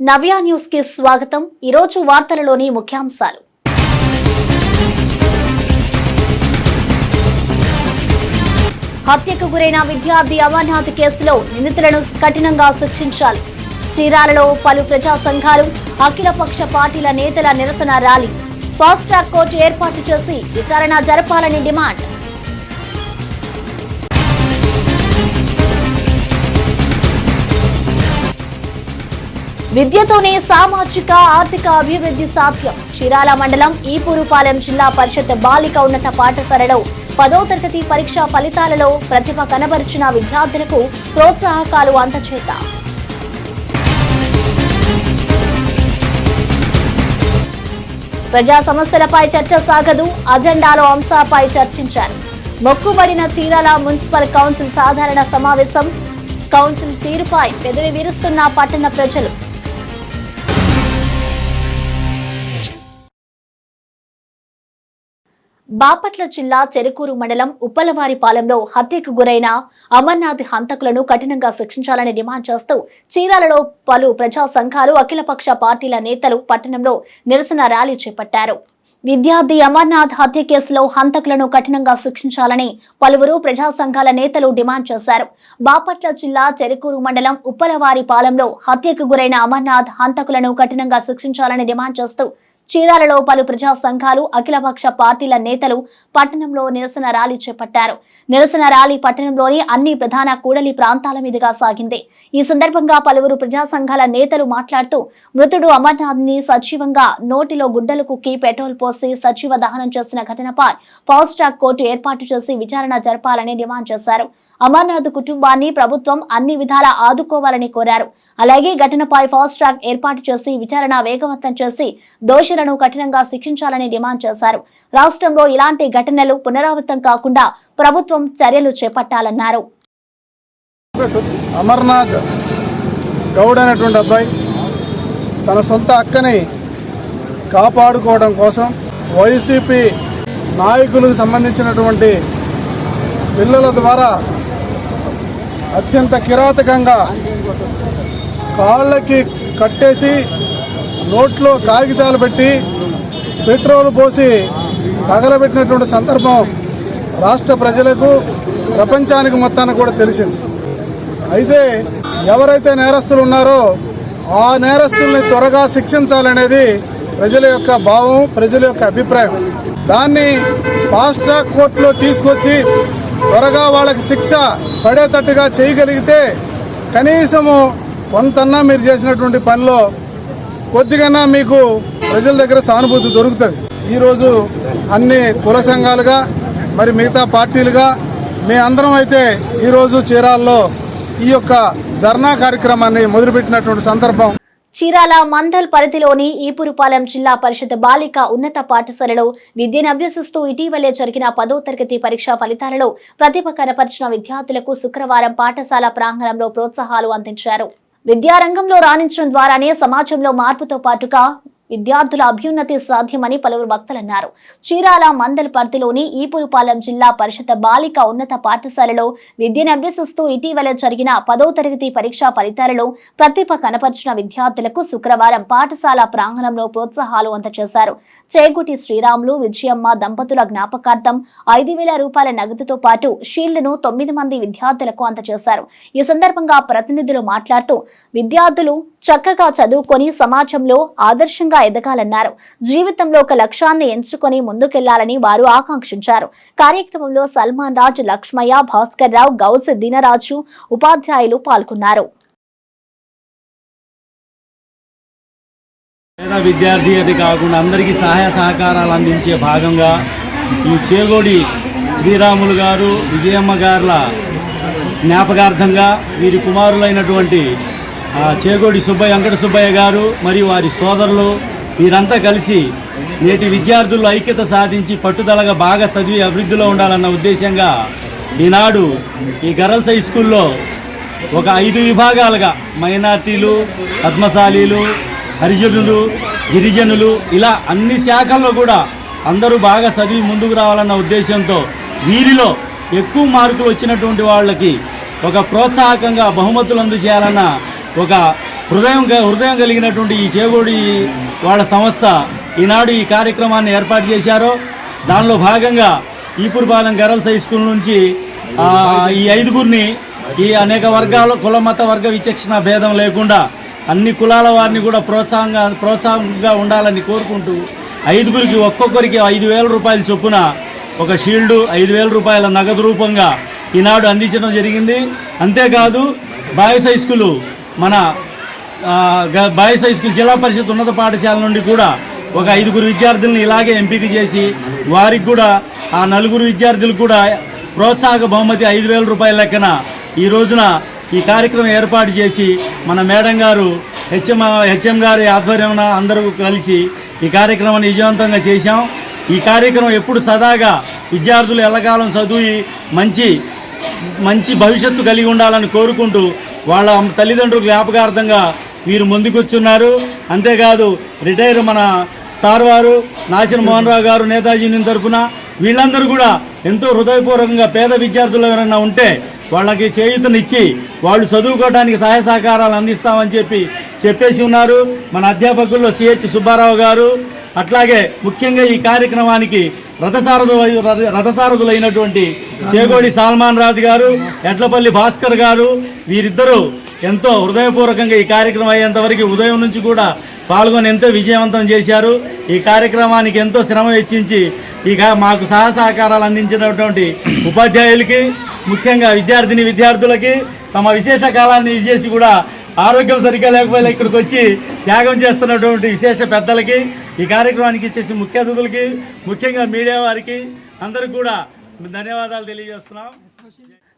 నవ్య న్యూస్కి స్వాగతం. ఈరోజు వార్తలలోని ముఖ్యాంశాలు. హత్యకు గురైన విద్యార్థి అమర్నాథ్ కేసులో నిందితులను కఠినంగా శిక్షించాలి. చీరాలలో పలు ప్రజా సంఘాలు అఖిలపక్ష పార్టీల నేతల నిరసన ర్యాలీ. ఫాస్ట్ ట్రాక్ కోర్టు ఏర్పాటు చేసి విచారణ జరపాలని డిమాండ్. విద్యతోనే సామాజిక ఆర్థిక అభివృద్ధి సాధ్యం. చీరాల మండలం ఈపూరుపాలెం జిల్లా పరిషత్ బాలిక ఉన్నత పాఠశాలలో పదో తరగతి పరీక్షా ఫలితాలలో ప్రతిభ కనబరిచిన విద్యార్థులకు ప్రోత్సాహకాలు అందచేత. ప్రజా సమస్యలపై చర్చ సాగదు అజెండాలో అంశాలపై చర్చించారు. మొక్కుబడిన చీరాల మున్సిపల్ కౌన్సిల్ సాధారణ సమావేశం కౌన్సిల్ తీరుపై పెదవి విరుస్తున్న పట్టణ ప్రజలు. బాపట్ల జిల్లా చెరుకూరు మండలం ఉప్పలవారిపాలెంలో హత్యకు గురైన అమర్నాథ్ హంతకులను కఠినంగా శిక్షించాలని డిమాండ్ చేస్తూ చీరాలలో పలు ప్రజా సంఘాలు అఖిలపక్ష పార్టీల నేతలు పట్టణంలో నిరసన ర్యాలీ చేపట్టారు. విద్యార్థి అమర్నాథ్ హత్య కేసులో హంతకులను కఠినంగా శిక్షించాలని పలువురు ప్రజా సంఘాల నేతలు డిమాండ్ చేశారు. బాపట్ల జిల్లా చెరుకూరు మండలం ఉప్పలవారిపాలెంలో హత్యకు గురైన అమర్నాథ్ హంతకులను కఠినంగా శిక్షించాలని డిమాండ్ చేస్తూ చీరాలలో పలు ప్రజా సంఘాలు అఖిలపక్ష పార్టీల నేతలు పట్టణంలో నిరసన ర్యాలీ చేపట్టారు. నిరసన ర్యాలీ పట్టణంలోని అన్ని ప్రధాన కూడలి ప్రాంతాల మీదుగా సాగింది. ఈ సందర్భంగా పలువురు ప్రజా సంఘాల నేతలు మాట్లాడుతూ మృతుడు అమర్నాథ్ని సజీవంగా నోటిలో గుడ్డలు కుక్కి పెట్రోల్ పోసి సజీవ దహనం చేసిన ఘటనపై ఫాస్ట్రాక్ కోర్టు ఏర్పాటు చేసి విచారణ జరపాలని డిమాండ్ చేశారు. అమర్నాథ్ కుటుంబాన్ని ప్రభుత్వం అన్ని విధాలా ఆదుకోవాలని కోరారు. అలాగే ఘటనపై ఫాస్ట్ ట్రాక్ ఏర్పాటు చేసి విచారణ వేగవంతం చేసి దోష దోషులను కఠినంగా శిక్షించాలని డిమాండ్ చేశారు. రాష్ట్రంలో ఇలాంటి ఘటనలు పునరావృతం కాకుండా ప్రభుత్వం చర్యలు చేపట్టాలన్నారు. అమర్నాథ్ గౌడ్ అనేటువంటి అబ్బాయి తన సొంత అక్కని కాపాడుకోవడం కోసం వైసీపీ నాయకులకు సంబంధించినటువంటి పిల్లల ద్వారా అత్యంత కిరాతకంగా కాళ్ళకి కట్టేసి నోట్లో కాగితాలు పెట్టి పెట్రోల్ పోసి తగలబెట్టినటువంటి సందర్భం రాష్ట్ర ప్రజలకు ప్రపంచానికి మొత్తానికి కూడా తెలిసింది. అయితే ఎవరైతే నేరస్తులు ఉన్నారో ఆ నేరస్తుల్ని త్వరగా శిక్షించాలనేది ప్రజల యొక్క భావం ప్రజల యొక్క అభిప్రాయం. దాన్ని ఫాస్ట్ ట్రాక్ కోర్టులో తీసుకొచ్చి త్వరగా వాళ్ళకి శిక్ష పడేటట్టుగా చేయగలిగితే కనీసము కొంతన్నా మీరు చేసినటువంటి పనిలో కొద్దిగా మీకు ప్రజల దగ్గర సానుభూతి దొరుకుతుంది. ఈరోజు అన్ని కుల సంఘాలుగా మరి మిగతా పార్టీలుగా మీ అందరం అయితే ఈరోజు చీరాల్లో ఈ యొక్క ధర్నా కార్యక్రమాన్ని మొదలుపెట్టినటువంటి సందర్భం. చీరాల మందల్ పరిధిలోని ఈపురుపాలెం జిల్లా పరిషత్ బాలిక ఉన్నత పాఠశాలలో విద్యను అభ్యసిస్తూ ఇటీవలే జరిగిన పదో తరగతి పరీక్షా ఫలితాలలో ప్రతిభ కనపరిచిన విద్యార్థులకు శుక్రవారం పాఠశాల ప్రాంగణంలో ప్రోత్సాహాలు అందించారు. విద్యారంగంలో రాణించడం ద్వారానే సమాజంలో మార్పుతో పాటుగా విద్యార్థుల అభ్యున్నతి సాధ్యమని పలువురు వక్తలన్నారు చీరాల మందల్ పరిధిలోని ఈపురుపాలెం జిల్లా పరిషత్ బాలిక ఉన్నత పాఠశాలలో విద్యను అభ్యసిస్తూ ఇటీవల జరిగిన పదో తరగతి పరీక్షా ఫలితాలలో ప్రతిభ కనపరిచిన విద్యార్థులకు శుక్రవారం పాఠశాల ప్రాంగణంలో ప్రోత్సాహాలు అందజేశారు చేగుటి శ్రీరాములు విజయమ్మ దంపతుల జ్ఞాపకార్థం ఐదు వేల రూపాయల నగదుతో పాటు షీల్డ్ను తొమ్మిది మంది విద్యార్థులకు అందజేశారు ఈ సందర్భంగా ప్రతినిధులు మాట్లాడుతూ విద్యార్థులు చక్కగా చదువుకొని సమాజంలో ఆదర్శంగా ఎదగాలన్నారు. జీవితంలో ఒక లక్ష్యాన్ని ఎంచుకొని ముందుకెళ్ళాలని వారు ఆకాంక్షించారు. కార్యక్రమంలో సల్మాన్ రాజ్ లక్ష్మయ్య భాస్కర్ రావు గౌస్ దినరాజు ఉపాధ్యాయులు పాల్గొన్నారు. పేద విద్యార్థి అది కాకుండా అందరికీ సహాయ సహకారాలు అందించే భాగంగా ఈ చేగోడి శ్రీరాములు గారు విజయమ్మ గారుల జ్ఞాపకార్థంగా వీరి కుమారులైనటువంటి ఆ, చేగోడి సుబ్బయ్య వెంకట సుబ్బయ్య గారు మరియు వారి సోదరులు వీరంతా కలిసి నేటి విద్యార్థుల్లో ఐక్యత సాధించి పట్టుదలగా బాగా చదివి అభివృద్ధిలో ఉండాలన్న ఉద్దేశంగా ఈనాడు ఈ గర్ల్స్ హై స్కూల్లో ఒక ఐదు విభాగాలుగా మైనార్టీలు పద్మశాలీలు హరిజనులు గిరిజనులు ఇలా అన్ని శాఖల్లో కూడా అందరూ బాగా చదివి ముందుకు రావాలన్న ఉద్దేశంతో వీరిలో ఎక్కువ మార్కులు వచ్చినటువంటి వాళ్ళకి ఒక ప్రోత్సాహకంగా బహుమతులు అందజేయాలన్న ఒక హృదయం క- హృదయం కలిగినటువంటి ఈ చేగోడి వాళ్ళ సంస్థ ఈనాడు ఈ కార్యక్రమాన్ని ఏర్పాటు చేశారో. దానిలో భాగంగా ఈపురపాలెం గరల్స్ హై స్కూల్ నుంచి ఈ ఐదుగురిని ఈ అనేక వర్గాలు కుల మత వర్గ విచక్షణ భేదం లేకుండా అన్ని కులాల వారిని కూడా ప్రోత్సాహంగా ప్రోత్సాహంగా ఉండాలని కోరుకుంటూ ఐదుగురికి ఒక్కొక్కరికి ఐదు వేల రూపాయల చొప్పున ఒక షీల్డు ఐదు వేల రూపాయల నగదు రూపంగా ఈనాడు అందించడం జరిగింది. అంతేకాదు బాయ్స్ హై స్కూలు మన boys high school Zilla Parishad ఉన్నత పాఠశాల నుండి కూడా ఒక ఐదుగురు విద్యార్థులను ఇలాగే ఎంపిక చేసి వారికి కూడా ఆ నలుగురు విద్యార్థులు కూడా ప్రోత్సాహక బహుమతి ఐదు వేల రూపాయల లెక్కన ఈ రోజున ఈ కార్యక్రమం ఏర్పాటు చేసి మన మేడం గారు హెచ్ఎం హెచ్ఎం గారి ఆధ్వర్యమున అందరూ కలిసి ఈ కార్యక్రమాన్ని విజయవంతంగా చేశాం. ఈ కార్యక్రమం ఎప్పుడు సదాగా విద్యార్థులు ఎల్లకాలం చదివి మంచి మంచి భవిష్యత్తు కలిగి ఉండాలని కోరుకుంటూ వాళ్ళ తల్లిదండ్రులు జ్ఞాపకార్థంగా వీరు ముందుకొచ్చున్నారు. అంతేకాదు రిటైర్ మన సార్ వారు నాసిన మోహన్ రావు గారు నేతాజీ తరఫున వీళ్ళందరూ కూడా ఎంతో హృదయపూర్వకంగా పేద విద్యార్థులు ఎవరైనా ఉంటే వాళ్ళకి చేయూతనిచ్చి వాళ్ళు చదువుకోవడానికి సహాయ సహకారాలు అందిస్తామని చెప్పి చెప్పేసి ఉన్నారు. మన అధ్యాపకుల్లో సిహెచ్ సుబ్బారావు గారు. అట్లాగే ముఖ్యంగా ఈ కార్యక్రమానికి రథసారథు రథసారథులైనటువంటి చేగోడి సాల్మాన్ రాజు గారు ఎడ్లపల్లి భాస్కర్ గారు వీరిద్దరూ ఎంతో హృదయపూర్వకంగా ఈ కార్యక్రమం అయ్యేంతవరకు ఉదయం నుంచి కూడా పాల్గొని ఎంతో విజయవంతం చేశారు. ఈ కార్యక్రమానికి ఎంతో శ్రమ వెచ్చించి ఇక మాకు సహా సహకారాలు అందించినటువంటి ఉపాధ్యాయులకి ముఖ్యంగా విద్యార్థిని విద్యార్థులకి తమ విశేష కాలాన్ని చేసి కూడా ఆరోగ్యం సరిగ్గా లేకపోయినా ఇక్కడికి వచ్చి త్యాగం చేస్తున్నటువంటి విశేష పెద్దలకి ఈ కార్యక్రమానికి ఇచ్చేసి ముఖ్య అతిథులకి ముఖ్యంగా మీడియా వారికి అందరికి కూడా ధన్యవాదాలు తెలియజేస్తున్నాం.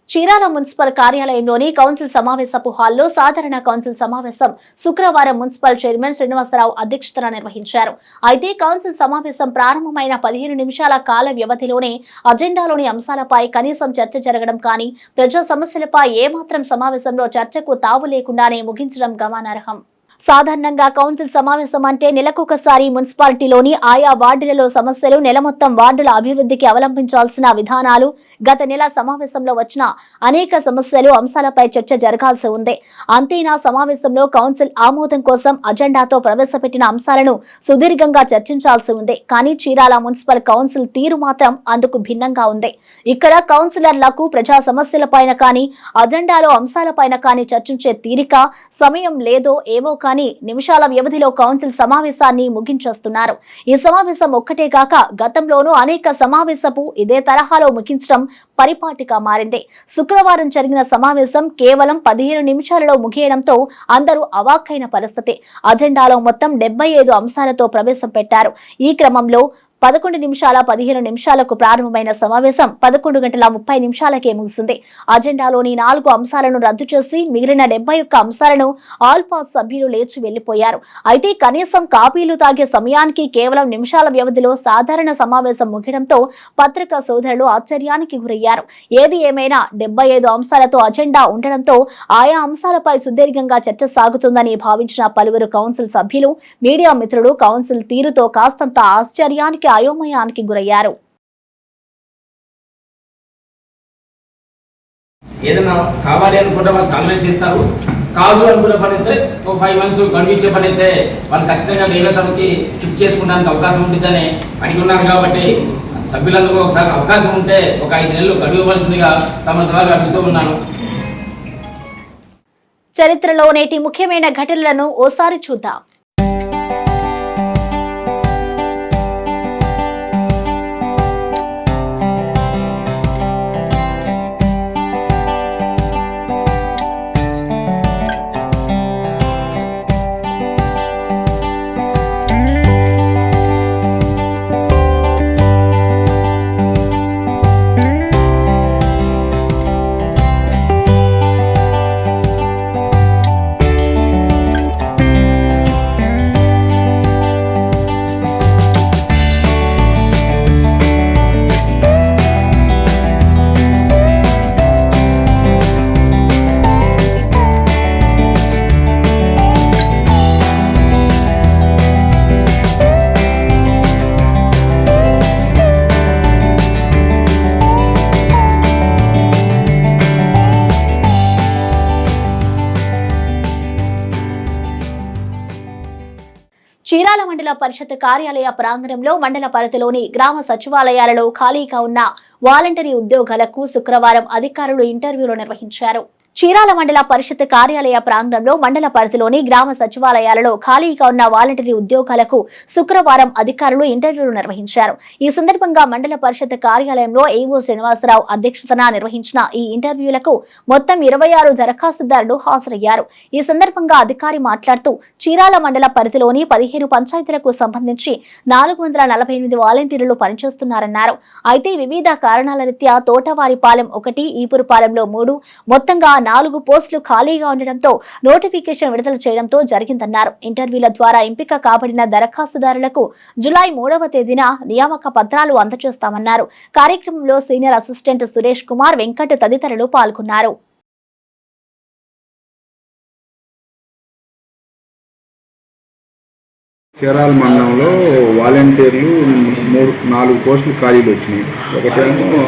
చీరాల మున్సిపల్ కార్యాలయంలోని కౌన్సిల్ సమావేశపు హాల్లో సాధారణ కౌన్సిల్ సమావేశం శుక్రవారం మున్సిపల్ చైర్మన్ శ్రీనివాసరావు అధ్యక్షతన నిర్వహించారు. అయితే కౌన్సిల్ సమావేశం ప్రారంభమైన పదిహేను నిమిషాల కాల వ్యవధిలోనే అజెండాలోని అంశాలపై కనీసం చర్చ జరగడం కానీ ప్రజా సమస్యలపై ఏమాత్రం సమావేశంలో చర్చకు తావు లేకుండానే ముగించడం గమనార్హం. సాధారణంగా కౌన్సిల్ సమావేశం అంటే నెలకొకసారి మున్సిపాలిటీలోని ఆయా వార్డులలో సమస్యలు నెల మొత్తం వార్డుల అభివృద్ధికి అవలంబించాల్సిన విధానాలు గత నెల సమావేశంలో వచ్చిన అనేక సమస్యలు అంశాలపై చర్చ జరగాల్సి ఉంది. అంతేనా సమావేశంలో కౌన్సిల్ ఆమోదం కోసం అజెండాతో ప్రవేశపెట్టిన అంశాలను సుదీర్ఘంగా చర్చించాల్సి ఉంది. కానీ చీరాల మున్సిపల్ కౌన్సిల్ తీరు మాత్రం అందుకు భిన్నంగా ఉంది. ఇక్కడ కౌన్సిలర్లకు ప్రజా సమస్యలపైన కానీ అజెండాలో అంశాలపైన కానీ చర్చించే తీరిక సమయం లేదో ఏమో కానీ నిమిషాల వ్యవధిలో కౌన్సిల్ సమావేశాన్ని ముగించేస్తున్నారు. ఈ సమావేశం ఒక్కటే కాక గతంలోనూ అనేక సమావేశపు ఇదే తరహాలో ముగించడం పరిపాటిగా మారింది. శుక్రవారం జరిగిన సమావేశం కేవలం పదిహేను నిమిషాలలో ముగియడంతో అందరూ అవాక్కైన పరిస్థితి. అజెండాలో మొత్తం డెబ్బై ఐదు అంశాలతో ప్రవేశపెట్టారు ఈ క్రమంలో పదకొండు నిమిషాల పదిహేను నిమిషాలకు ప్రారంభమైన సమావేశం పదకొండు గంటల ముప్పై నిమిషాలకే ముగిసింది. అజెండాలోని నాలుగు అంశాలను రద్దు చేసి మిగిలిన డెబ్బై ఒక్క అంశాలను ఆల్ పాస్ సభ్యులు లేచి వెళ్ళిపోయారు అయితే కనీసం కాపీలు తాగే సమయానికి కేవలం నిమిషాల వ్యవధిలో సాధారణ సమావేశం ముగియడంతో పత్రికా సోదరులు ఆశ్చర్యానికి గురయ్యారు. ఏది ఏమైనా డెబ్బై ఐదు అంశాలతో అజెండా ఉండడంతో ఆయా అంశాలపై సుదీర్ఘంగా చర్చ సాగుతుందని భావించిన పలువురు కౌన్సిల్ సభ్యులు మీడియా మిత్రులు కౌన్సిల్ తీరుతో కాస్తంత ఆశ్చర్యానికి అయోమయానికి గురయ్యారు. ఏదైనా కావాలి అనుకుంటే వాళ్ళు సాల్వేస్ ఇస్తారు కాదు అనుకున్న పని అయితే ఒక ఫైవ్ మంత్స్ గడువిచ్చే పని అయితే వాళ్ళు ఖచ్చితంగా వేరే సభకి షిఫ్ట్ చేసుకోవడానికి అవకాశం ఉంటుందని అడిగి ఉన్నారు కాబట్టి సభ్యులందరూ ఒకసారి అవకాశం ఉంటే ఒక ఐదు నెలలు గడువు ఇవ్వాల్సిందిగా తమ ద్వారా అడుగుతూ ఉన్నాను. చరిత్రలో నేటి ముఖ్యమైన ఘటనలను ఓసారి చూద్దాం. పరిషత్ కార్యాలయ ప్రాంగణంలో మండల పరిధిలోని గ్రామ సచివాలయాలలో ఖాళీగా ఉన్న వాలంటరీ ఉద్యోగాలకు శుక్రవారం అధికారులు ఇంటర్వ్యూలు నిర్వహించారు. చీరాల మండల పరిషత్ కార్యాలయ ప్రాంగణంలో మండల పరిధిలోని గ్రామ సచివాలయాలలో ఖాళీగా ఉన్న వాలంటరీ ఉద్యోగాలకు శుక్రవారం అధికారులు ఇంటర్వ్యూలు నిర్వహించారు. ఈ సందర్భంగా మండల పరిషత్ కార్యాలయంలో ఏవో శ్రీనివాసరావు అధ్యక్షతన నిర్వహించిన ఈ ఇంటర్వ్యూలకు మొత్తం ఇరవై ఆరు దరఖాస్తుదారులు హాజరయ్యారు. ఈ సందర్భంగా అధికారి మాట్లాడుతూ చీరాల మండల పరిధిలోని పదిహేను పంచాయతీలకు సంబంధించి నాలుగు వందల నలభై ఎనిమిది వాలంటీర్లు పనిచేస్తున్నారన్నారు. అయితే వివిధ కారణాల రీత్యా తోటవారిపాలెం ఒకటి ఈపురుపాలెంలో మూడు మొత్తంగా నాలుగు పోస్టులు ఖాళీగా ఉండడంతో నోటిఫికేషన్ విడుదల చేయడంతో జరిగిందన్నారు. ఇంటర్వ్యూల ద్వారా ఎంపిక కాబడిన దరఖాస్తుదారులకు జులై మూడవ తేదీన నియామక పత్రాలు అందజేస్తామన్నారు. కార్యక్రమంలో సీనియర్ అసిస్టెంట్ సురేష్ కుమార్ వెంకట్ తదితరులు పాల్గొన్నారు. చీరాల మండలంలో వాలంటీర్లు మూడు నాలుగు పోస్టులు ఖాళీలు వచ్చినాయి. ఒకటేమో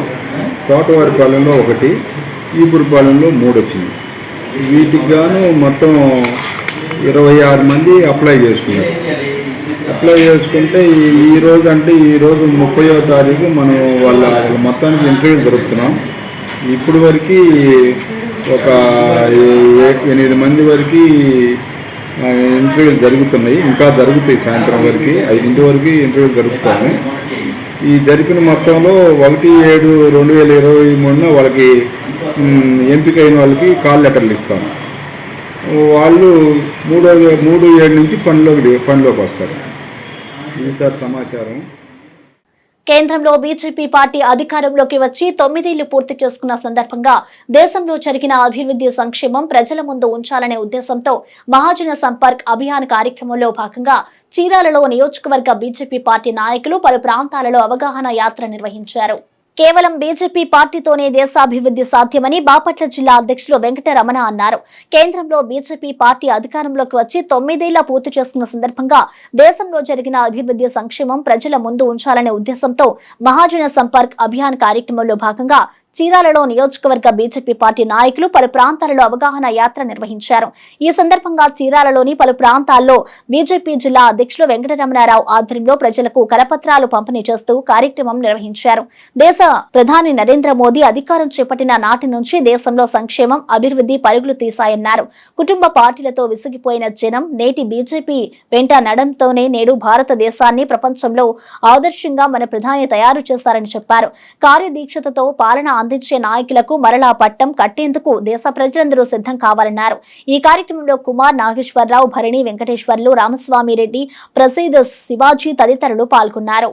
తోటవారిపాలెంలో ఒకటి ఈపురపాలెంలో మూడు వచ్చింది వీటికి గాను మొత్తం ఇరవై ఆరు మంది అప్లై చేసుకున్నారు. అప్లై చేసుకుంటే ఈ- ఈ రోజు అంటే ఈ రోజు ముప్పయో తారీఖు మనం వాళ్ళ మొత్తానికి ఇంటర్వ్యూ దొరుకుతున్నాం ఇప్పుడు వరకు ఒక ఏ- ఎనిమిది మంది వరకు ఇంటర్వ్యూ ఇంటర్వ్యూలు జరుగుతున్నాయి. ఇంకా జరుగుతాయి సాయంత్రం వరకు. ఐదింటి వరకు ఇంటర్వ్యూలు జరుగుతాయి ఈ జరిపిన మొత్తంలో ఒకటి ఏడు రెండు వేల ఇరవై మూడున వాళ్ళకి ఎంపిక అయిన వాళ్ళకి కాల్ లెటర్లు ఇస్తాం వాళ్ళు మూడో మూడు ఏడు నుంచి పనిలోకి పనిలోకి వస్తారు. ఇది సార్ సమాచారం. కేంద్రంలో బీజేపీ పార్టీ అధికారంలోకి వచ్చి తొమ్మిదేళ్ళు పూర్తి చేసుకున్న సందర్భంగా దేశంలో జరిగిన అభివృద్ధి సంక్షేమం ప్రజల ముందు ఉంచాలనే ఉద్దేశంతో మహాజన సంపర్క్ అభియాన్ కార్యక్రమంలో భాగంగా చీరాలలో నియోజకవర్గ బీజేపీ పార్టీ నాయకులు పలు ప్రాంతాలలో అవగాహన యాత్ర నిర్వహించారు. కేవలం బీజేపీ పార్టీతోనే దేశాభివృద్ధి సాధ్యమని బాపట్ల జిల్లా అధ్యక్షులు వెంకటరమణ అన్నారు. కేంద్రంలో బీజేపీ పార్టీ అధికారంలోకి వచ్చి తొమ్మిదేళ్ళ పూర్తి చేసుకున్న సందర్భంగా దేశంలో జరిగిన అభివృద్ధి సంక్షేమం ప్రజల ముందు ఉంచాలనే ఉద్దేశంతో మహాజన సంపర్క్ అభియాన్ కార్యక్రమంలో భాగంగా చీరాలలో నియోజకవర్గ బీజేపీ పార్టీ నాయకులు పలు ప్రాంతాలలో అవగాహన యాత్ర నిర్వహించారు. ఈ సందర్భంగా చీరాలలోని పలు ప్రాంతాల్లో బీజేపీ జిల్లా అధ్యక్షులు వెంకటరమణారావు ఆధ్వర్యంలో ప్రజలకు కరపత్రాలు పంపిణీ చేస్తూ కార్యక్రమం నిర్వహించారు. దేశ ప్రధాని నరేంద్ర మోదీ అధికారం చేపట్టిన నాటి నుంచి దేశంలో సంక్షేమం అభివృద్ధి పరుగులు తీశాయన్నారు. కుటుంబ పార్టీలతో విసిగిపోయిన జనం నేటి బీజేపీ వెంట నడంతోనే నేడు భారతదేశాన్ని ప్రపంచంలో ఆదర్శంగా మన ప్రధాని తయారు చేశారని చెప్పారు. కార్యదీక్షతతో పాలన అందించే నాయకులకు మరలా పట్టం కట్టేందుకు దేశ ప్రజలందరూ సిద్ధం కావాలన్నారు. ఈ కార్యక్రమంలో కుమార్ నాగేశ్వరరావు భరణి వెంకటేశ్వర్లు రామస్వామి రెడ్డి ప్రసీద్ శివాజీ తదితరులు పాల్గొన్నారు.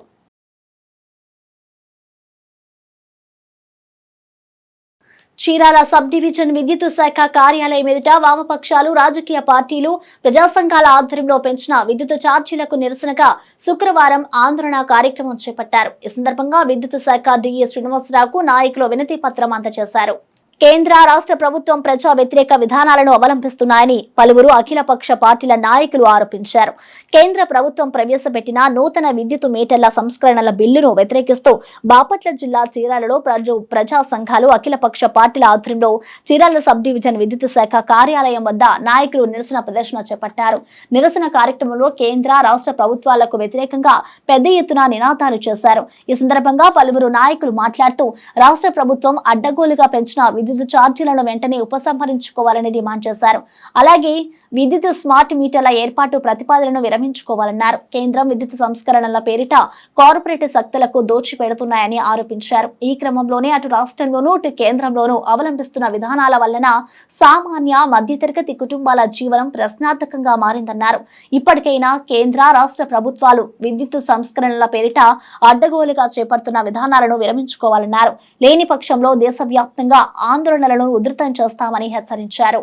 చీరాల సబ్ డివిజన్ విద్యుత్ శాఖ కార్యాలయం ఎదుట వామపక్షాలు రాజకీయ పార్టీలు ప్రజా సంఘాల ఆధ్వర్యంలో పెంచిన విద్యుత్ ఛార్జీలకు నిరసనగా శుక్రవారం ఆందోళన కార్యక్రమం చేపట్టారు. ఈ సందర్భంగా విద్యుత్ శాఖ డిఎస్ శ్రీనివాసరావుకు నాయకులు వినతి పత్రం అందజేశారు. కేంద్ర రాష్ట్ర ప్రభుత్వం ప్రజా వ్యతిరేక విధానాలను అవలంబిస్తున్నాయని పలువురు అఖిలపక్ష పార్టీల నాయకులు ఆరోపించారు. కేంద్ర ప్రభుత్వం ప్రవేశపెట్టిన నూతన విద్యుత్ మీటర్ల సంస్కరణల బిల్లును వ్యతిరేకిస్తూ బాపట్ల జిల్లా చీరాలలో ప్రజు ప్రజా సంఘాలు అఖిలపక్ష పార్టీల ఆధ్వర్యంలో చీరాల సబ్ డివిజన్ విద్యుత్ శాఖ కార్యాలయం వద్ద నాయకులు నిరసన ప్రదర్శన చేపట్టారు. నిరసన కార్యక్రమంలో కేంద్ర రాష్ట్ర ప్రభుత్వాలకు వ్యతిరేకంగా పెద్ద ఎత్తున నినాదాలు చేశారు. ఈ సందర్భంగా పలువురు నాయకులు మాట్లాడుతూ రాష్ట్ర ప్రభుత్వం అడ్డగోలుగా పెంచిన విద్యుత్ ఛార్జీలను వెంటనే ఉపసంహరించుకోవాలని డిమాండ్ చేశారు. అలాగే విద్యుత్ స్మార్ట్ మీటర్ల ఏర్పాటు ప్రతిపాదనను విరమించుకోవాలన్నారు. కేంద్రం విద్యుత్ సంస్కరణల పేరిట కార్పొరేట్ శక్తులకు దోచిపెడుతున్నాయని ఆరోపించారు. ఈ క్రమంలోనే అటు రాష్ట్రంలోనూ ఇటు కేంద్రంలోనూ అవలంబిస్తున్న విధానాల వలన సామాన్య మధ్యతరగతి కుటుంబాల జీవనం ప్రశ్నార్థకంగా మారిందన్నారు. ఇప్పటికైనా కేంద్ర రాష్ట్ర ప్రభుత్వాలు విద్యుత్ సంస్కరణల పేరిట అడ్డగోలుగా చేపడుతున్న విధానాలను విరమించుకోవాలన్నారు. లేని పక్షంలో దేశవ్యాప్తంగా ఆందోళనలను ఉధృతం చేస్తామని హెచ్చరించారు.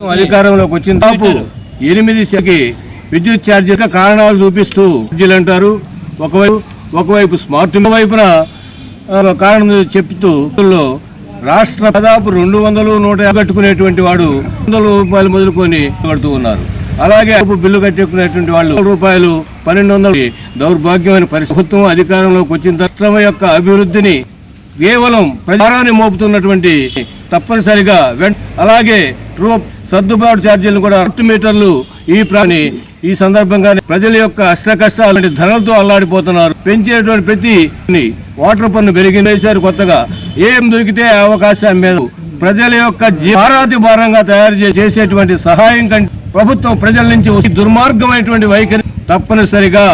అధికారంలోకి వచ్చిన దాపు ఎనిమిది శాఖకి విద్యుత్ ఛార్జీల కారణాలు చూపిస్తూ ఛార్జీలు అంటారు. ఒకవైపు ఒకవైపు స్మార్ట్ వైపున కారణం చెప్తూ లో రాష్ట్ర దాదాపు రెండు వందలు నూట యాభై కట్టుకునేటువంటి వాడు వందల రూపాయలు మొదలుకొని కడుతూ ఉన్నారు. అలాగే అప్పు బిల్లు కట్టుకునేటువంటి వాళ్ళు రూపాయలు పన్నెండు వందలు దౌర్భాగ్యమైన ప్రభుత్వం అధికారంలోకి వచ్చిన రాష్ట్రం యొక్క అభివృద్ధిని కేవలం ప్రచారాన్ని మోపుతున్నటువంటి తప్పనిసరిగా అలాగే రూప్ సర్దుబాటు ఛార్జీలు కూడా అట్టు మీటర్లు ఈ ప్రాణి ఈ సందర్భంగా ప్రజల యొక్క అష్ట కష్టాలు ధరలతో అల్లాడిపోతున్నారు. పెంచేటువంటి ప్రతి వాటర్ పన్ను పెరిగి వేశారు కొత్తగా. ఏం దొరికితే అవకాశం మీద ప్రజల యొక్క భారాతి భారంగా తయారు చేసేటువంటి సహాయం కంటే ప్రభుత్వం ప్రజల నుంచి దుర్మార్గమైనటువంటి వైఖరి తప్పనిసరిగా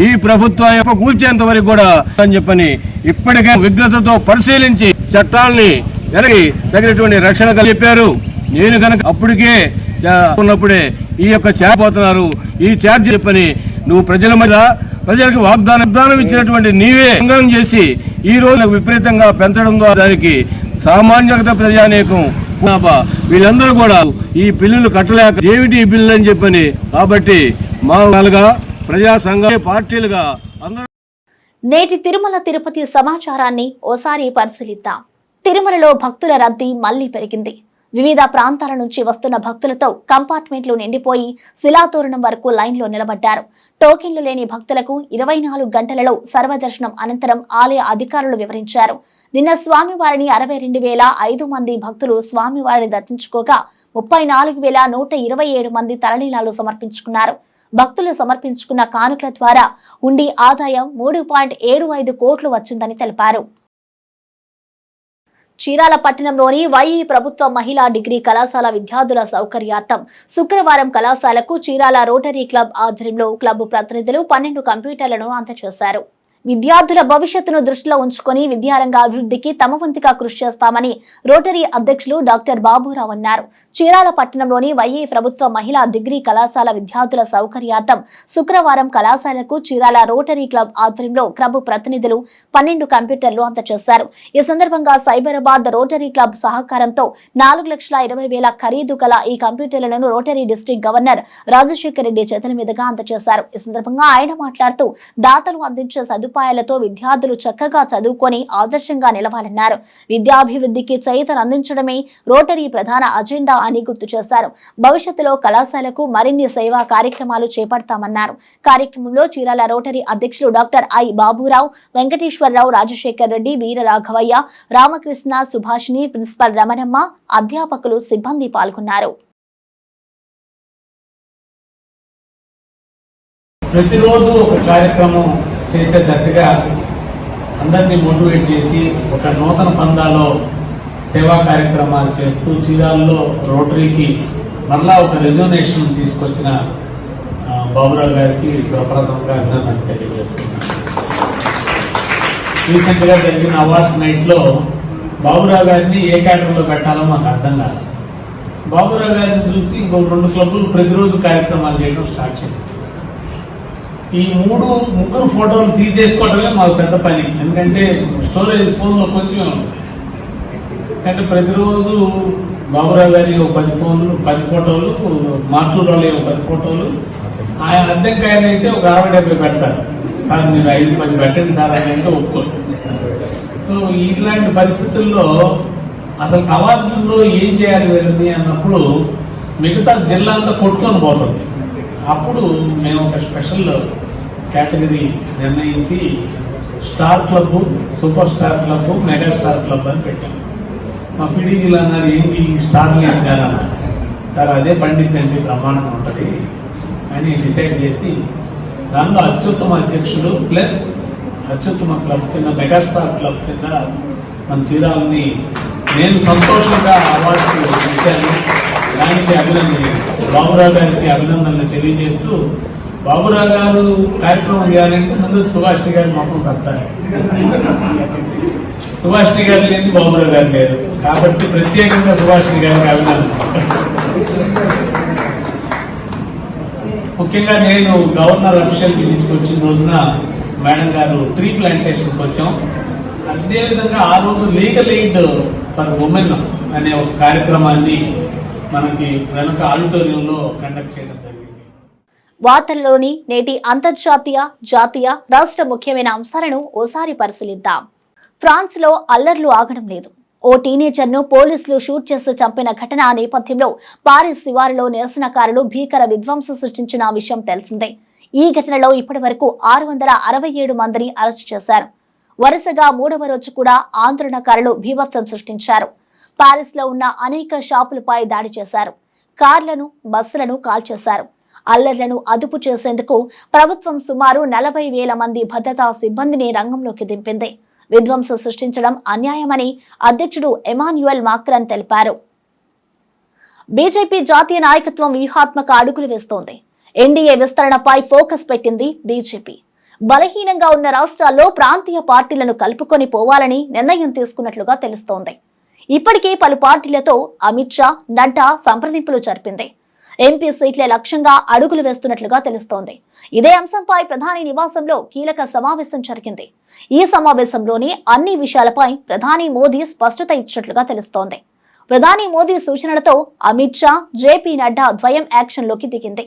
ఈ ప్రభుత్వం యొక్క కూల్చేంత వరకు కూడా అని చెప్పని ఇప్పటికే విఘ్నతతో పరిశీలించి చట్టాలని వెనక్కి తగినటువంటి రక్షణ చెప్పారు. నేను కనుక అప్పటికే ఉన్నప్పుడే ఈ యొక్క చేపోతున్నారు ఈ ఛార్జ్ చెప్పని నువ్వు ప్రజల మీద ప్రజలకు వాగ్దానం ఇచ్చినటువంటి నీవే భంగం చేసి ఈ రోజు విపరీతంగా పెంచడం ద్వారా దానికి సామాన్యత ప్రజానేకం వీళ్ళందరూ కూడా ఈ బిల్లులు కట్టలేక ఏమిటి ఈ బిల్లు అని చెప్పని. కాబట్టి మా ప్రజా సంఘ పార్టీలుగా అందరూ నేటి తిరుమల తిరుపతి సమాచారాన్ని ఓసారి పరిశీలిద్దాం. తిరుమలలో భక్తుల రద్దీ మళ్ళీ పెరిగింది. వివిధ ప్రాంతాల నుంచి వస్తున్న భక్తులతో కంపార్ట్మెంట్లు నిండిపోయి శిలాతోరణం వరకు లైన్లో నిలబడ్డారు. టోకెన్లు లేని భక్తులకు ఇరవై నాలుగు గంటలలో సర్వదర్శనం అనంతరం ఆలయ అధికారులు వివరించారు. నిన్న స్వామివారిని అరవై రెండు వేల ఐదు మంది భక్తులు స్వామివారిని దర్శించుకోగా ముప్పై నాలుగు వేల నూట ఇరవై ఏడు మంది తలనీలాలు సమర్పించుకున్నారు. భక్తులు సమర్పించుకున్న కానుకల ద్వారా ఉండి ఆదాయం మూడు పాయింట్ ఏడు ఐదు కోట్లు వచ్చిందని తెలిపారు. చీరాల పట్టణంలోని వైఈ ప్రభుత్వ మహిళా డిగ్రీ కళాశాల విద్యార్థుల సౌకర్యార్థం శుక్రవారం కళాశాలకు చీరాల రోటరీ క్లబ్ ఆధ్వర్యంలో క్లబ్ ప్రతినిధులు పన్నెండు కంప్యూటర్లను అందజేశారు. విద్యార్థుల భవిష్యత్తును దృష్టిలో ఉంచుకొని విద్యారంగ అభివృద్ధికి తమ వంతుగా కృషి చేస్తామని రోటరీ అధ్యక్షులు డాక్టర్ బాబురావు అన్నారు. చీరాల పట్టణంలోని వైఏ ప్రభుత్వ మహిళా డిగ్రీ కళాశాల విద్యార్థుల సౌకర్యార్థం శుక్రవారం కళాశాలకు చీరాల రోటరీ క్లబ్ ఆధ్వర్యంలో క్లబ్ ప్రతినిధులు పన్నెండు కంప్యూటర్లు అందజేశారు. ఈ సందర్భంగా సైబరాబాద్ రోటరీ క్లబ్ సహకారంతో నాలుగు లక్షల ఇరవై వేల ఖరీదు గల ఈ కంప్యూటర్లను Rotary district governor Rajasekhar Reddy చేతుల మీదుగా అందజేశారు. ఈ సందర్భంగా ఆయన మాట్లాడుతూ దాతలు అందించే సదుపాయాలతో విద్యార్థులు చక్కగా చదువుకొని ఆదర్శంగా నిలవాలన్నారు. విద్యాభివృద్ధికి చేతను అందించడమే రోటరీ ప్రధాన అజెండా అని గుర్తు చేశారు. భవిష్యత్తులో కళాశాలకు మరిన్ని సేవా కార్యక్రమాలు చేపడతామన్నారు. కార్యక్రమంలో చీరాల రోటరీ అధ్యక్షులు doctor I Baburao Venkateswararao Rajasekhar Reddy Veera Raghavaiah Ramakrishna Subhashini principal Ramanamma అధ్యాపకులు సిబ్బంది పాల్గొన్నారు. ప్రతిరోజు ఒక కార్యక్రమం చేసే దశగా అందరినీ మోటివేట్ చేసి ఒక నూతన పందాలో సేవా కార్యక్రమాలు చేస్తూ చీరాల్లో రోటరీకి మరలా ఒక రెజోనేషన్ తీసుకొచ్చిన బాబురావు గారికి ప్రప్రథమంగా అభినందన తెలియజేస్తున్నాను. రీసెంట్గా జరిగిన అవార్డ్స్ నైట్లో బాబురావు గారిని ఏ కేటగిరీలో పెట్టాలో మాకు అర్థం కాదు. బాబురావు గారిని చూసి ఇంకో రెండు క్లబ్లు ప్రతిరోజు కార్యక్రమాలు చేయడం స్టార్ట్ చేశారు. ఈ మూడు ముగ్గురు ఫోటోలు తీసేసుకోవడమే మాకు పెద్ద పని. ఎందుకంటే స్టోరేజ్ ఫోన్లో కొంచెమే ఉంటుంది అంటే ప్రతిరోజు బాబురావు గారి ఒక పది ఫోన్లు పది ఫోటోలు మార్టూరాలు ఒక పది ఫోటోలు. ఆయన అద్దెకాయలు అయితే ఒక అరవై డెబ్బై పెడతారు. సార్ మీరు ఐదు పది పెట్టండి సార్ అని అంటే ఒప్పుకోరు. సో ఇట్లాంటి పరిస్థితుల్లో అసలు కవాతుల్లో ఏం చేయాలి వీళ్ళని అన్నప్పుడు మిగతా జిల్లా అంతా కొట్టుకొని పోతుంది. అప్పుడు మేము ఒక స్పెషల్ కేటగిరీ నిర్ణయించి star club super star club mega star club అని పెట్టాం. మా పీడీజీలు అన్నారు ఏంటి ఈ స్టార్ లేని సార్ అదే పండిత్ అండి ప్రమాణం ఉంటుంది. అని డిసైడ్ చేసి దానిలో అత్యుత్తమ అధ్యక్షుడు ప్లస్ అత్యుత్తమ క్లబ్ కింద మెగాస్టార్ క్లబ్ కింద మన చీరాలని నేను సంతోషంగా అవార్డు ఇచ్చాను. దానికి అభినందన బాబురావు గారికి అభినందనలు తెలియజేస్తూ బాబురావు గారు కార్యక్రమం చేయాలంటే ముందు సుభాష్ని గారు మొత్తం సత్తారు. సుభాష్ని గారు లేని బాబురావు గారు లేరు. కాబట్టి ప్రత్యేకంగా సుభాష్ని గారికి అభినందన. ముఖ్యంగా నేను గవర్నర్ అఫీషియల్ విజిట్కి వచ్చిన రోజున మేడం గారు ట్రీ ప్లాంటేషన్కి వచ్చాం. అదేవిధంగా ఆ రోజు లీగల్ ఎయిడ్ ఫర్ ఉమెన్ అనే ఒక కార్యక్రమాన్ని మనకి వెనక ఆడిటోరియంలో కండక్ట్ చేయడం జరిగింది. వార్తల్లోని నేటి అంతర్జాతీయ జాతీయ రాష్ట్ర ముఖ్యమైన అంశాలను ఓసారి పరిశీలిద్దాం. ఫ్రాన్స్లో అల్లర్లు ఆగడం లేదు. ఓ టీనేజర్ను పోలీసులు షూట్ చేసి చంపిన ఘటన నేపథ్యంలో పారిస్ శివారులో నిరసనకారులు భీకర విధ్వంసం సృష్టించిన విషయం తెలిసిందే. ఈ ఘటనలో ఇప్పటి వరకు ఆరు వందల అరవై ఏడు మందిని అరెస్టు చేశారు. వరుసగా మూడవ రోజు కూడా ఆందోళనకారులు భీభత్సం సృష్టించారు. పారిస్లో ఉన్న అనేక షాపులపై దాడి చేశారు. కార్లను బస్సులను కాల్చేశారు. అల్లర్లను అదుపు చేసేందుకు ప్రభుత్వం సుమారు నలభై వేల మంది భద్రతా సిబ్బందిని రంగంలోకి దింపింది. విధ్వంసం సృష్టించడం అన్యాయమని అధ్యక్షుడు ఎమాన్యుయల్ మాక్రన్ తెలిపారు. బీజేపీ జాతీయ నాయకత్వం వ్యూహాత్మక అడుగులు వేస్తోంది. ఎన్డీఏ విస్తరణపై ఫోకస్ పెట్టింది బీజేపీ. బలహీనంగా ఉన్న రాష్ట్రాల్లో ప్రాంతీయ పార్టీలను కలుపుకొని పోవాలని నిర్ణయం తీసుకున్నట్లుగా తెలుస్తోంది. ఇప్పటికే పలు పార్టీలతో అమిత్ షా నడ్డా సంప్రదింపులు జరిపింది. ఎంపీ సీట్లే లక్ష్యంగా అడుగులు వేస్తున్నట్లుగా తెలుస్తోంది. ఇదే అంశంపై ప్రధాని నివాసంలో కీలక సమావేశం జరిగింది. ఈ సమావేశంలోని అన్ని విషయాలపై ప్రధాని మోదీ స్పష్టత ఇచ్చినట్లుగా తెలుస్తోంది. ప్రధాని మోదీ సూచనలతో అమిత్ షా జేపీ నడ్డా ద్వయం యాక్షన్లోకి దిగింది.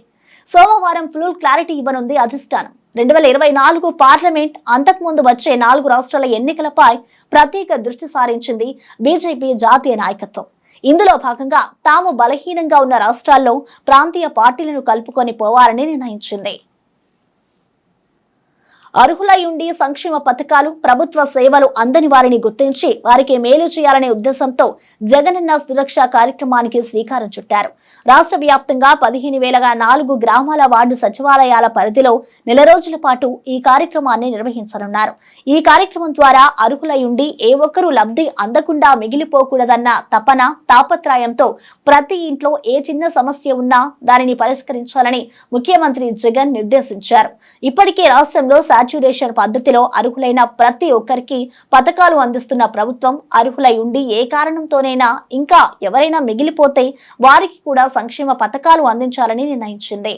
సోమవారం ఫుల్ క్లారిటీ ఇవ్వనుంది అధిష్టానం. రెండు వేల ఇరవై నాలుగు పార్లమెంట్ అంతకుముందు వచ్చే నాలుగు రాష్ట్రాల ఎన్నికలపై ప్రత్యేక దృష్టి సారించింది బీజేపీ జాతీయ నాయకత్వం. ఇందులో భాగంగా తాము బలహీనంగా ఉన్న రాష్ట్రాల్లో ప్రాంతీయ పార్టీలను కలుపుకొని పోవాలని నిర్ణయించింది. అర్హులై ఉండి సంక్షేమ పథకాలు ప్రభుత్వ సేవలు అందని వారిని గుర్తించి వారికి మేలు చేయాలనే ఉద్దేశంతో జగనన్న సురక్ష కార్యక్రమానికి శ్రీకారం చుట్టారు. రాష్ట్ర వ్యాప్తంగా పదిహేను వేలగా నాలుగు గ్రామాల వార్డు సచివాలయాల పరిధిలో నెల రోజుల పాటు ఈ కార్యక్రమాన్ని నిర్వహించనున్నారు. ఈ కార్యక్రమం ద్వారా అర్హులై ఉండి ఏ ఒక్కరూ లబ్ధి అందకుండా మిగిలిపోకూడదన్న తపన తాపత్రయంతో ప్రతి ఇంట్లో ఏ చిన్న సమస్య ఉన్నా దానిని పరిష్కరించాలని ముఖ్యమంత్రి జగన్ నిర్దేశించారు. ఇప్పటికే రాష్ట్రంలో సాచ్యురేషన్ పద్ధతిలో అర్హులైన ప్రతి ఒక్కరికి పథకాలు అందిస్తున్న ప్రభుత్వం అర్హులై ఉండి ఏ కారణంతోనైనా ఇంకా ఎవరైనా మిగిలిపోతే వారికి కూడా సంక్షేమ పథకాలు అందించాలని నిర్ణయించింది.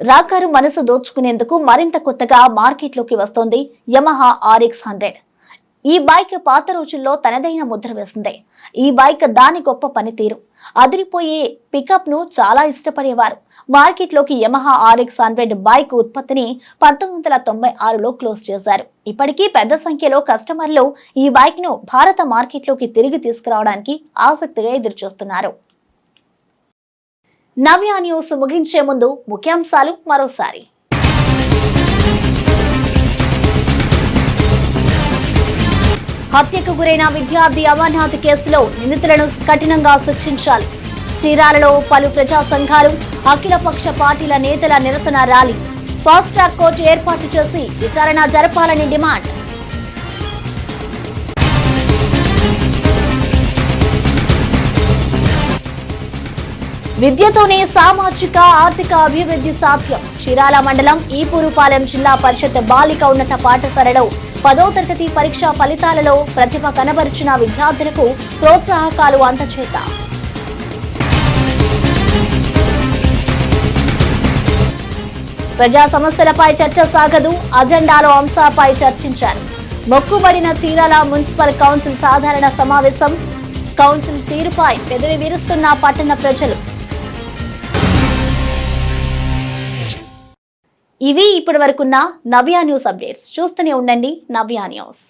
రాకారు మనసు దోచుకునేందుకు మరింత కొత్తగా మార్కెట్లోకి వస్తోంది యమహా ఆర్ఎక్స్ హండ్రెడ్. ఈ బైక్ పాత రోజుల్లో తనదైన ముద్ర వేసింది. ఈ బైక్ దాని గొప్ప పనితీరు. అదిరిపోయే పికప్ను చాలా ఇష్టపడేవారు. మార్కెట్లోకి యమహా ఆర్ఎక్స్ హండ్రెడ్ బైక్ ఉత్పత్తిని పంతొమ్మిది వందల తొంభై ఆరులో క్లోజ్ చేశారు. ఇప్పటికీ పెద్ద సంఖ్యలో కస్టమర్లు ఈ బైక్ను భారత మార్కెట్లోకి తిరిగి తీసుకురావడానికి ఆసక్తిగా ఎదురుచూస్తున్నారు. నవ్య న్యూస్ ముగించే ముందు ముఖ్యాంశాలు మరోసారి. హత్యకు గురైన విద్యార్థి అమర్నాథ్ కేసులో నిందితులను కఠినంగా శిక్షించాలి. చీరాలలో పలు ప్రజా సంఘాలు అఖిలపక్ష పార్టీల నేతల నిరసన ర్యాలీ. ఫాస్ట్ ట్రాక్ కోర్టు ఏర్పాటు చేసి విచారణ జరపాలని డిమాండ్. విద్యతోనే సామాజిక ఆర్థిక అభివృద్ధి సాధ్యం. చీరాల మండలం ఈపూరుపాలెం జిల్లా పరిషత్ బాలిక ఉన్నత పాఠశాలలో పదో తరగతి పరీక్షా ఫలితాలలో ప్రతిభ కనబరిచిన విద్యార్థులకు ప్రోత్సాహకాలు అందచేత. ప్రజా సమస్యలపై చర్చ సాగదు అజెండాలో అంశాలపై చర్చించారు. మొక్కుబడిన చీరాల మున్సిపల్ కౌన్సిల్ సాధారణ సమావేశం కౌన్సిల్ తీరుపై పెదవి విరుస్తున్న పట్టణ ప్రజలు. ఇవి ఇప్పటి వరకున్న నవ్యా న్యూస్ అప్డేట్స్. చూస్తూనే ఉండండి నవ్యా న్యూస్.